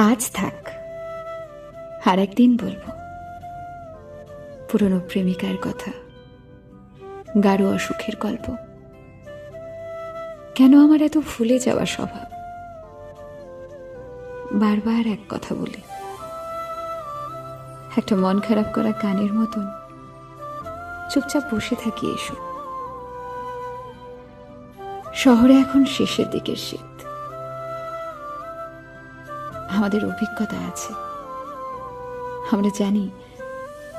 আজ থাক। আর একদিন বলব। পুরনো প্রেমিকার কথা গাঢ় অসুখের গল্প। কেন আমার এত ভুলে যাওয়া স্বভাব? বারবার এক কথা বলি। একটা মন খারাপ করা গানের মতন। চুপচাপ বসে থাকি এসো শহরে এখন শেষের দিকের শীত। আমাদের অভিজ্ঞতা আছে। আমরা জানি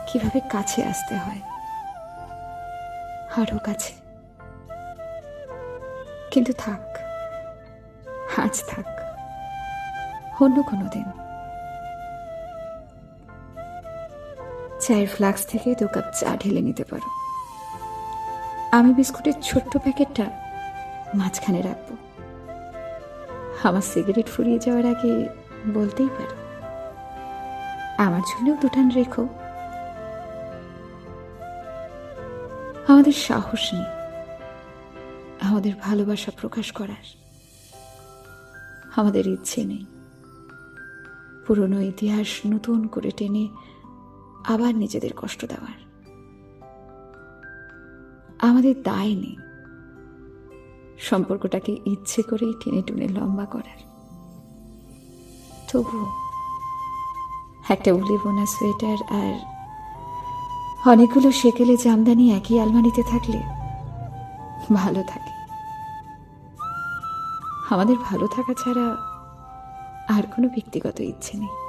কীভাবে কাছে আসতে হয়। আরও কাছে। কিন্তু থাক, আজ থাক, অন্য কোনো দিন। চায়ের ফ্লাক্স থেকে দু কাপ চা ঢেলে নিতে পারো। আমি বিস্কুটের ছোট্ট প্যাকেটটা মাঝখানে রাখব। আমার সিগারেট ফুরিয়ে যাওয়ার আগে বলতেই পারো। আমার জন্যও দুটান রেখো। আমাদের সাহস নেই। আমাদের ভালোবাসা প্রকাশ করার। আমাদের ইচ্ছে নেই। পুরনো ইতিহাস নতুন করে টেনে আবার নিজেদের কষ্ট দেওয়ার। আমাদের দায় নেই। সম্পর্কটাকে ইচ্ছে করেই টেনে টুনে লম্বা করার। তবুও একটা উলি বোনা সোয়েটার আর অনেকগুলো সেকেলে জামদানি একই আলমারিতে থাকলে ভালো থাকে। আমাদের ভালো থাকা ছাড়া আর কোনো ব্যক্তিগত ইচ্ছে নেই।